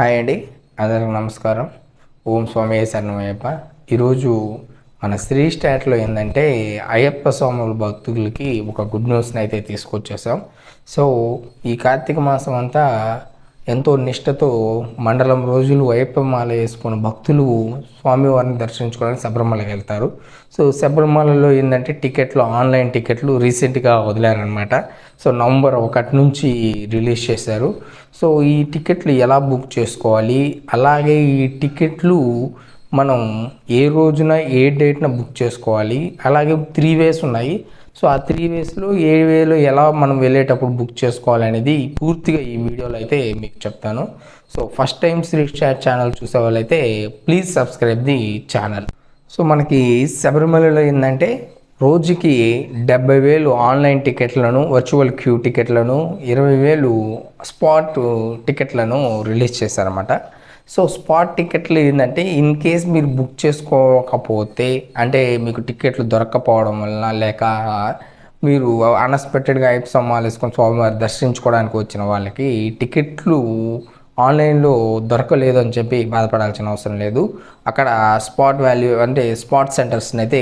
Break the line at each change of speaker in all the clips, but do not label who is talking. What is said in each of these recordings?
Hi అండి. అందరికి నమస్కారం. ఓం స్వామి శరణమయ్యప్ప. ఈరోజు మన శ్రీ స్టాట్లో ఏంటంటే అయ్యప్ప స్వాముల భక్తులకి ఒక గుడ్ న్యూస్ని అయితే తీసుకొచ్చేసాం. సో ఈ కార్తీక మాసం అంతా ఎంతో నిష్టతో మండలం రోజులు అయ్యప్ప వేసుకున్న భక్తులు స్వామివారిని దర్శించుకోవడానికి శబరిమలకి వెళ్తారు. సో శబరిమలలో ఏంటంటే టికెట్లు ఆన్లైన్ టికెట్లు రీసెంట్గా వదిలారనమాట సో నవంబర్ ఒకటి నుంచి రిలీజ్ చేశారు. సో ఈ టికెట్లు ఎలా బుక్ చేసుకోవాలి? అలాగే ఈ టికెట్లు మనం ఏ రోజున ఏ డేట్న బుక్ చేసుకోవాలి? అలాగే త్రీ వేస్ ఉన్నాయి. సో ఆ త్రీ వేస్లో ఏ వేలో ఎలా మనం వెళ్ళేటప్పుడు బుక్ చేసుకోవాలనేది పూర్తిగా ఈ వీడియోలో అయితే మీకు చెప్తాను. So first time Sri chat channel చూసే వాళ్ళైతే please subscribe the channel so మనకి శబరిమలలో ఏంటంటే రోజుకి డెబ్బై వేలు ఆన్లైన్ టికెట్లను వర్చువల్ క్యూ టికెట్లను ఇరవై వేలు స్పాట్ టికెట్లను రిలీజ్ చేశారన్నమాట. సో స్పాట్ టికెట్లు ఏంటంటే ఇన్ కేస్ మీరు బుక్ చేసుకోకపోతే అంటే మీకు టికెట్లు దొరక్కపోవడం వలన లేక మీరు అన్ఎక్స్పెక్టెడ్గా ఐప్ సమ్మాలు వేసుకొని స్వామివారి దర్శించుకోవడానికి వచ్చిన వాళ్ళకి టికెట్లు ఆన్లైన్లో దొరకలేదు అని చెప్పి బాధపడాల్సిన అవసరం లేదు. అక్కడ స్పాట్ వాల్యూ అంటే స్పాట్ సెంటర్స్ని అయితే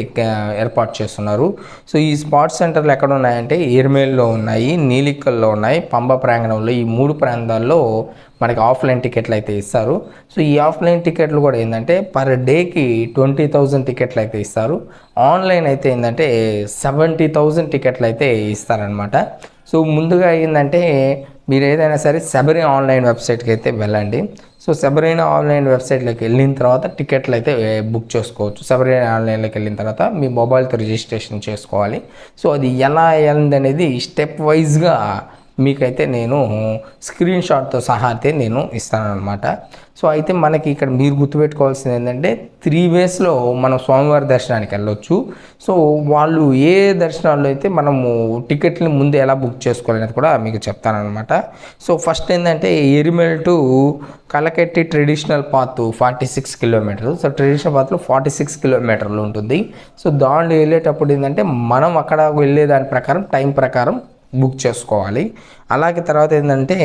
ఏర్పాటు చేస్తున్నారు. సో ఈ స్పాట్ సెంటర్లు ఎక్కడ ఉన్నాయంటే ఎర్మేల్లో ఉన్నాయి నీలిక్కల్లో ఉన్నాయి పంబ ప్రాంగణంలో ఈ మూడు ప్రాంతాల్లో మనకి ఆఫ్లైన్ టికెట్లు అయితే ఇస్తారు. సో ఈ ఆఫ్లైన్ టికెట్లు కూడా ఏంటంటే పర్ డేకి ట్వంటీ థౌజండ్ టికెట్లు అయితే ఇస్తారు. ఆన్లైన్ అయితే ఏంటంటే సెవెంటీ థౌజండ్ టికెట్లు అయితే ఇస్తారనమాట సో ముందుగా ఏంటంటే మీరు ఏదైనా సరే శబరి ఆన్లైన్ వెబ్సైట్కి అయితే వెళ్ళండి. సో శబరిన ఆన్లైన్ వెబ్సైట్లోకి వెళ్ళిన తర్వాత టికెట్లు అయితే బుక్ చేసుకోవచ్చు. శబరిన ఆన్లైన్లోకి వెళ్ళిన తర్వాత మీ మొబైల్తో రిజిస్ట్రేషన్ చేసుకోవాలి. సో అది ఎలా వెళ్ళింది అనేది స్టెప్ వైజ్గా మీకైతే నేను స్క్రీన్ షాట్తో సహా అయితే నేను ఇస్తానన్నమాట. సో అయితే మనకి ఇక్కడ మీరు గుర్తుపెట్టుకోవాల్సింది ఏంటంటే త్రీ వేస్లో మనం స్వామివారి దర్శనానికి వెళ్ళొచ్చు. సో వాళ్ళు ఏ దర్శనాల్లో అయితే మనము టికెట్ని ముందు ఎలా బుక్ చేసుకోవాలనేది కూడా మీకు చెప్తానమాట సో ఫస్ట్ ఏంటంటే Erumeli to Kalaketti traditional path forty six కిలోమీటర్లు సో ట్రెడిషనల్ పాత్లో ఫార్టీ సిక్స్ కిలోమీటర్లు ఉంటుంది. సో దాంట్లో వెళ్ళేటప్పుడు ఏంటంటే మనం అక్కడ వెళ్ళే దాని ప్రకారం టైం ప్రకారం బుక్ చేసుకోవాలి అలాగే తర్వాత ఏంటంటే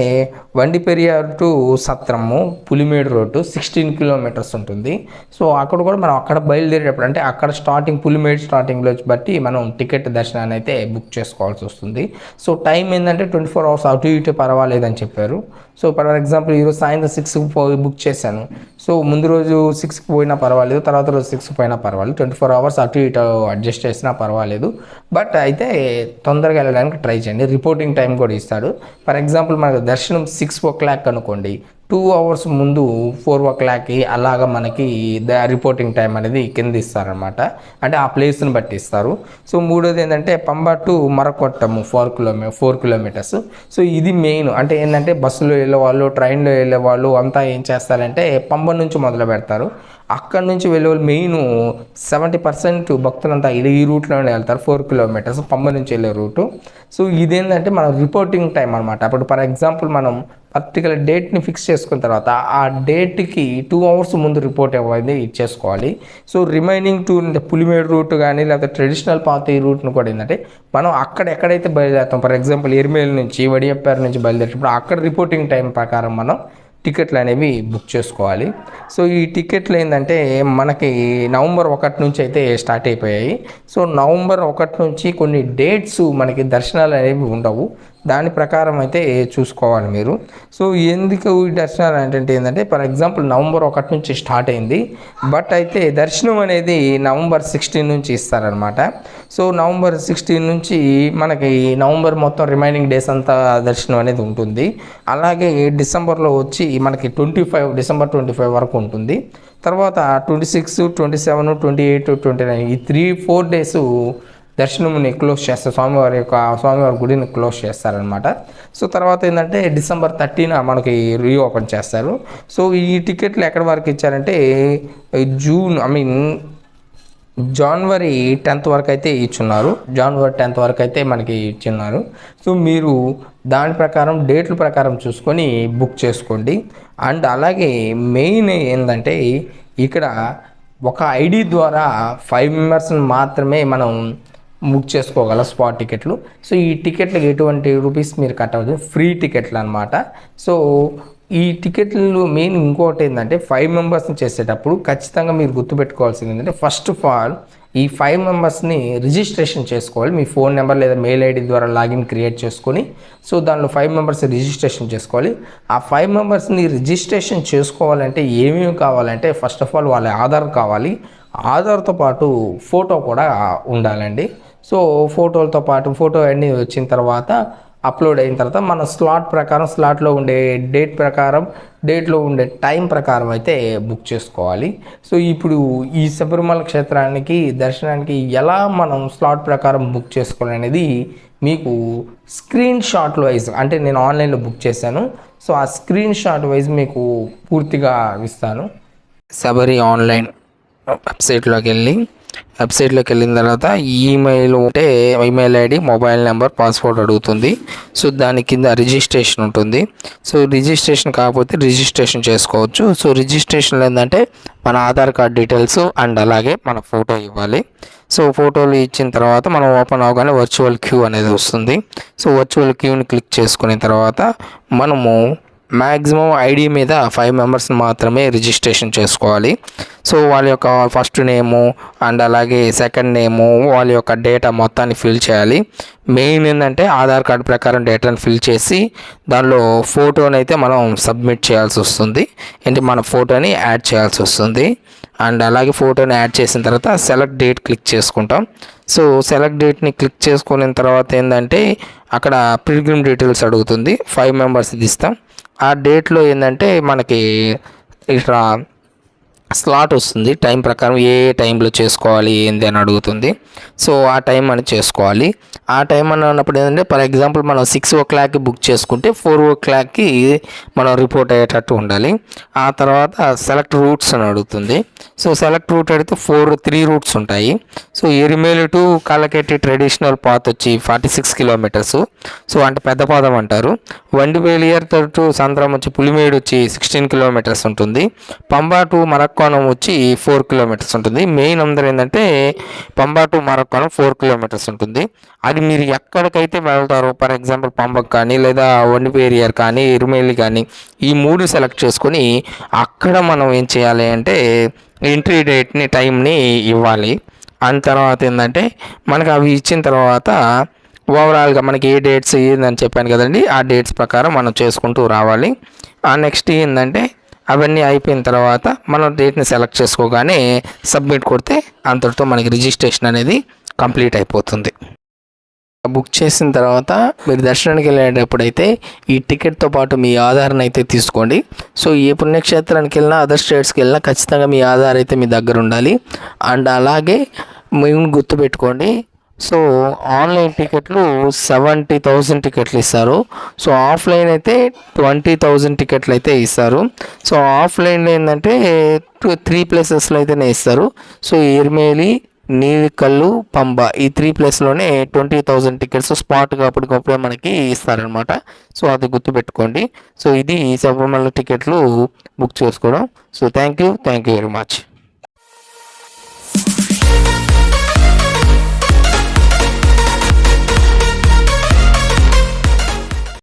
Vandiperiyar to Sathram Pulimedu road sixteen kilometres ఉంటుంది. సో అక్కడ కూడా మనం అక్కడ బయలుదేరేటప్పుడు అంటే అక్కడ స్టార్టింగ్ పులిమేడు స్టార్టింగ్లో బట్టి మనం టికెట్ దర్శనాన్ని అయితే బుక్ చేసుకోవాల్సి వస్తుంది. సో టైం ఏంటంటే ట్వంటీ ఫోర్ అవర్స్ అటు ఇటు పర్వాలేదని చెప్పారు. సో ఫర్ ఎగ్జాంపుల్ ఈరోజు సాయంత్రం సిక్స్కి పోయి బుక్ చేశాను. సో ముందు రోజు సిక్స్కి పోయినా పర్వాలేదు తర్వాత రోజు సిక్స్కి పోయినా పర్వాలేదు. ట్వంటీ ఫోర్ అవర్స్ అటు ఇటు అడ్జస్ట్ చేసినా పర్వాలేదు. బట్ అయితే తొందరగా వెళ్ళడానికి ట్రై చేయండి. రిపోర్టింగ్ టైం కూడా ఇస్తాడు ఫర్ ఎగ్జాంపుల్ మనకు దర్శనం సిక్స్ ఓ క్లాక్ అనుకోండి టూ అవర్స్ ముందు ఫోర్ ఓ క్లాక్కి అలాగా మనకి ద రిపోర్టింగ్ టైం అనేది కింద ఇస్తారనమాట అంటే ఆ ప్లేస్ని బట్టి ఇస్తారు. సో మూడోది ఏంటంటే పంబ టు మరకొట్టము ఫోర్ కిలోమీ ఫోర్ కిలోమీటర్స్. సో ఇది మెయిన్. అంటే ఏంటంటే బస్సులో వెళ్ళే వాళ్ళు ట్రైన్లో వెళ్ళే వాళ్ళు అంతా ఏం చేస్తారంటే పంబ నుంచి మొదలు పెడతారు. అక్కడ నుంచి వెళ్ళే వాళ్ళు మెయిన్ సెవెంటీ పర్సెంట్ భక్తులంతా ఇది ఈ రూట్లోనే వెళ్తారు ఫోర్ కిలోమీటర్స్ పంబ నుంచి వెళ్ళే రూటు. సో ఇదేంటంటే మన రిపోర్టింగ్ టైం అనమాట అప్పుడు ఫర్ ఎగ్జాంపుల్ మనం పర్టికులర్ డేట్ని ఫిక్స్ చేసుకున్న తర్వాత ఆ డేట్కి టూ అవర్స్ ముందు రిపోర్ట్ ఇవ్వాలి ఇచ్చేసుకోవాలి so remaining to Pulimedu route కానీ లేకపోతే ట్రెడిషనల్ పాత ఈ రూట్ను కూడా ఏంటంటే మనం అక్కడ ఎక్కడైతే బయలుదేరుతాం ఫర్ ఎగ్జాంపుల్ ఎరిమేల్ నుంచి వడియప్పారు నుంచి బయలుదేరేటప్పుడు అక్కడ రిపోర్టింగ్ టైం ప్రకారం మనం టికెట్లు అనేవి బుక్ చేసుకోవాలి. సో ఈ టికెట్లు ఏంటంటే మనకి నవంబర్ ఒకటి నుంచి అయితే స్టార్ట్ అయిపోయాయి. సో నవంబర్ ఒకటి నుంచి కొన్ని డేట్స్ మనకి దర్శనాలు అనేవి ఉండవు. దాని ప్రకారం అయితే చూసుకోవాలి మీరు. సో ఎందుకు ఈ దర్శనాలు అంటే ఏంటంటే ఫర్ ఎగ్జాంపుల్ నవంబర్ ఒకటి నుంచి స్టార్ట్ అయింది. బట్ అయితే దర్శనం అనేది నవంబర్ సిక్స్టీన్ నుంచి ఇస్తారనమాట సో నవంబర్ సిక్స్టీన్ నుంచి మనకి నవంబర్ మొత్తం రిమైనింగ్ డేస్ అంతా దర్శనం అనేది ఉంటుంది. అలాగే డిసెంబర్లో వచ్చి మనకి twenty five December twenty five వరకు ఉంటుంది. తర్వాత twenty six twenty seven twenty eight twenty nine ఈ త్రీ ఫోర్ డేస్ దర్శనముని క్లోజ్ చేస్తారు స్వామివారి యొక్క స్వామివారి గుడిని క్లోజ్ చేస్తారనమాట సో తర్వాత ఏంటంటే డిసెంబర్ థర్టీన మనకి రీఓపెన్ చేస్తారు. సో ఈ టికెట్లు ఎక్కడి వరకు ఇచ్చారంటే June I mean January tenth వరకు అయితే ఇచ్చున్నారు. జనవరి టెన్త్ వరకు అయితే మనకి ఇచ్చున్నారు. సో మీరు దాని ప్రకారం డేట్ల ప్రకారం చూసుకొని బుక్ చేసుకోండి. అండ్ అలాగే మెయిన్ ఏంటంటే ఇక్కడ ఒక ఐడి ద్వారా ఫైవ్ మెంబర్స్ని మాత్రమే మనం బుక్ చేసుకోగల స్పాట్ టికెట్లు. సో ఈ టికెట్లకు ఎటువంటి రూపీస్ మీరు కట్టవద్దు ఫ్రీ టికెట్లు అనమాట సో ఈ టికెట్లు మెయిన్ ఇంకోటి ఏంటంటే ఫైవ్ మెంబర్స్ని చేసేటప్పుడు ఖచ్చితంగా మీరు గుర్తుపెట్టుకోవాల్సింది ఏంటంటే ఫస్ట్ ఆఫ్ ఆల్ ఈ ఫైవ్ మెంబర్స్ని రిజిస్ట్రేషన్ చేసుకోవాలి. మీ ఫోన్ నెంబర్ లేదా మెయిల్ ఐడి ద్వారా లాగిన్ క్రియేట్ చేసుకొని సో దానిలో ఫైవ్ మెంబర్స్ రిజిస్ట్రేషన్ చేసుకోవాలి. ఆ ఫైవ్ మెంబర్స్ని రిజిస్ట్రేషన్ చేసుకోవాలంటే ఏమేమి కావాలంటే ఫస్ట్ ఆఫ్ ఆల్ వాళ్ళ ఆధార్ కావాలి. ఆధార్తో పాటు ఫోటో కూడా ఉండాలండి. సో ఫోటోలతో పాటు ఫోటో అన్నీ వచ్చిన తర్వాత అప్లోడ్ అయిన తర్వాత మన స్లాట్ ప్రకారం స్లాట్లో ఉండే డేట్ ప్రకారం డేట్లో ఉండే టైం ప్రకారం అయితే బుక్ చేసుకోవాలి. సో ఇప్పుడు ఈ శబరిమల క్షేత్రానికి దర్శనానికి ఎలా మనం స్లాట్ ప్రకారం బుక్ చేసుకోవాలి అనేది మీకు స్క్రీన్ షాట్ వైజ్ అంటే నేను ఆన్లైన్లో బుక్ చేశాను. సో ఆ స్క్రీన్ షాట్ వైజ్ మీకు పూర్తిగా ఇస్తాను. శబరి ఆన్లైన్ వెబ్సైట్లోకి వెళ్ళి వెబ్సైట్లోకి వెళ్ళిన తర్వాత ఈమెయిల్ ఉంటే email ID mobile number password అడుగుతుంది. సో దాని కింద రిజిస్ట్రేషన్ ఉంటుంది. సో రిజిస్ట్రేషన్ కాకపోతే రిజిస్ట్రేషన్ చేసుకోవచ్చు. సో రిజిస్ట్రేషన్లో ఏంటంటే మన ఆధార్ కార్డ్ డీటెయిల్స్ అండ్ అలాగే మన ఫోటో ఇవ్వాలి. సో ఫోటోలు ఇచ్చిన తర్వాత మనం ఓపెన్ అవగానే వర్చువల్ క్యూ అనేది వస్తుంది. సో వర్చువల్ క్యూని క్లిక్ చేసుకున్న తర్వాత మనము మ్యాక్సిమం ఐడి మీద ఫైవ్ మెంబర్స్ని మాత్రమే రిజిస్ట్రేషన్ చేసుకోవాలి. సో వాళ్ళ యొక్క ఫస్ట్ నేము అండ్ అలాగే సెకండ్ నేము వాళ్ళ యొక్క డేటా మొత్తాన్ని ఫిల్ చేయాలి. మెయిన్ ఏంటంటే ఆధార్ కార్డు ప్రకారం డేటాను ఫిల్ చేసి దానిలో ఫోటోని అయితే మనం సబ్మిట్ చేయాల్సి వస్తుంది. ఏంటి మన ఫోటోని యాడ్ చేయాల్సి వస్తుంది. అండ్ అలాగే ఫోటోని యాడ్ చేసిన తర్వాత సెలెక్ట్ డేట్ క్లిక్ చేసుకుంటాం. సో సెలెక్ట్ డేట్ని క్లిక్ చేసుకున్న తర్వాత ఏంటంటే అక్కడ ప్రిగ్రిమ్ డీటెయిల్స్ అడుగుతుంది. ఫైవ్ మెంబర్స్ ఇస్తాం. ఆ డేట్లో ఏంటంటే మనకి ఇట్లా స్లాట్ వస్తుంది. టైం ప్రకారం ఏ టైంలో చేసుకోవాలి ఏంది అని అడుగుతుంది. సో ఆ టైం అని చేసుకోవాలి. ఆ టైం అని అన్నప్పుడు ఏంటంటే ఫర్ ఎగ్జాంపుల్ మనం సిక్స్ ఓ క్లాక్కి బుక్ చేసుకుంటే ఫోర్ ఓ క్లాక్కి మనం రిపోర్ట్ అయ్యేటట్టు ఉండాలి. ఆ తర్వాత సెలెక్ట్ రూట్స్ అని అడుగుతుంది. సో సెలెక్ట్ రూట్ అడిగితే ఫోర్ త్రీ రూట్స్ ఉంటాయి. So Erumeli to Kalaketti traditional path వచ్చి ఫార్టీ సిక్స్ కిలోమీటర్స్ సో అంటే పెద్ద పాదం అంటారు. వండివేలియర్ టు సంద్రం వచ్చి పులిమేడు వచ్చి సిక్స్టీన్ కిలోమీటర్స్ ఉంటుంది. పంబా టు మరక్కోణం వచ్చి ఫోర్ కిలోమీటర్స్ ఉంటుంది. మెయిన్ అందరూ ఏంటంటే పంబా టు మరక్కోణం ఫోర్ కిలోమీటర్స్ ఉంటుంది. అది మీరు ఎక్కడికైతే వెళ్తారో ఫర్ ఎగ్జాంపుల్ పంబక్ కానీ లేదా వండిపేరియర్ కానీ ఇరుమేలి కానీ ఈ మూడు సెలెక్ట్ చేసుకొని అక్కడ మనం ఏం చేయాలి అంటే ఎంట్రీ డేట్ని టైంని ఇవ్వాలి. అండ్ తర్వాత ఏంటంటే మనకు అవి ఇచ్చిన తర్వాత ఓవరాల్గా మనకి ఏ డేట్స్ ఏందని చెప్పాను కదండి. ఆ డేట్స్ ప్రకారం మనం చేసుకుంటూ రావాలి. ఆ నెక్స్ట్ ఏంటంటే అవన్నీ అయిపోయిన తర్వాత మనం డేట్ని సెలెక్ట్ చేసుకోగానే సబ్మిట్ కొడితే అంతటితో మనకి రిజిస్ట్రేషన్ అనేది కంప్లీట్ అయిపోతుంది. బుక్ చేసిన తర్వాత మీరు దర్శనానికి వెళ్ళేటప్పుడు అయితే ఈ టికెట్తో పాటు మీ ఆధార్ని అయితే తీసుకోండి. సో ఏ పుణ్యక్షేత్రానికి వెళ్ళినా అదర్ స్టేట్స్కి వెళ్ళినా ఖచ్చితంగా మీ ఆధార్ అయితే మీ దగ్గర ఉండాలి. అండ్ అలాగే మేము గుర్తుపెట్టుకోండి సో ఆన్లైన్ టికెట్లు సెవెంటీ థౌజండ్ టికెట్లు ఇస్తారు. సో ఆఫ్లైన్ అయితే ట్వంటీ థౌజండ్ టికెట్లు అయితే ఇస్తారు. సో ఆఫ్లైన్లో ఏంటంటే త్రీ ప్లేసెస్లో అయితేనే ఇస్తారు. సో ఎర్మేలి నీలికల్లు పంబ ఈ త్రీ ప్లేస్లోనే ట్వంటీ థౌజండ్ టికెట్స్ స్పాట్గా అప్పటికప్పుడే మనకి ఇస్తారనమాట సో అది గుర్తుపెట్టుకోండి. సో ఇది శబరిమల టికెట్లు బుక్ చేసుకోవడం. So thank you. Thank you very much.